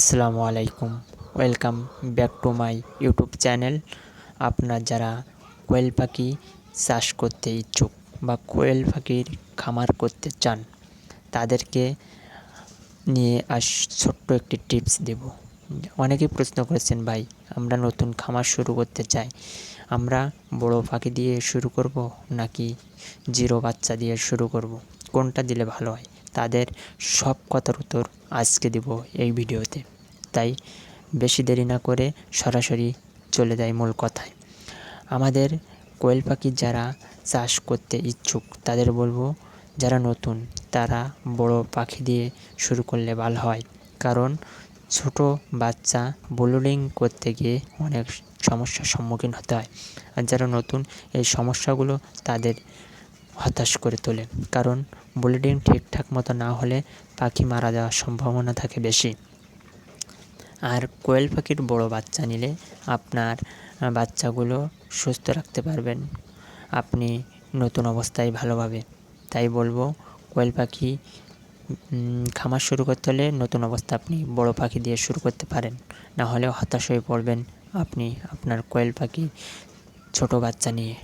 আসসালামু আলাইকুম। Welcome back to my YouTube channel আপনার যারা কোয়েল পাখি চাষ করতে ইচ্ছুক বা কোয়েল পাখির খামার করতে চান, তাদেরকে নিয়ে আস ছোট্ট একটি টিপস দেব। অনেকেই প্রশ্ন করেছেন, ভাই, আমরা নতুন খামার শুরু করতে চাই। আমরা বড় পাখি দিয়ে শুরু করব নাকি জিরো বাচ্চা দিয়ে শুরু করব? কোনটা দিলে ভালো হয়? তাদের সব কথার উত্তর আজকে দেব এই ভিডিওতে। তাই বেশি দেরি না করে সরাসরি চলে যায় মূল কথায়। আমাদের কোয়েল পাখি যারা চাষ করতে ইচ্ছুক, তাদের বলব, যারা নতুন, তারা বড় পাখি দিয়ে শুরু করলে ভালো হয়। কারণ ছোট বাচ্চা ব্লুডিং করতে গিয়ে অনেক সমস্যার সম্মুখীন হতে হয়। আর যারা নতুন, এই সমস্যাগুলো তাদের হতাশ করে তোলে কারণ ব্লিডিং ঠিকঠাক মতো না হলে পাখি মারা যাওয়ার সম্ভাবনা থাকে বেশি। আর কোয়েল পাখির বড় বাচ্চা নিলে আপনার বাচ্চাগুলো সুস্থ রাখতে পারবেন। আপনি নতুন অবস্থায় ভালোভাবে। তাই বলব, কোয়েল পাখি খামার শুরু করতে হলে নতুন অবস্থা আপনি বড় পাখি দিয়ে শুরু করতে পারেন। না হলেও হতাশ হয়ে পড়বেন আপনি, আপনার কোয়েল পাখি ছোট বাচ্চা নিয়ে।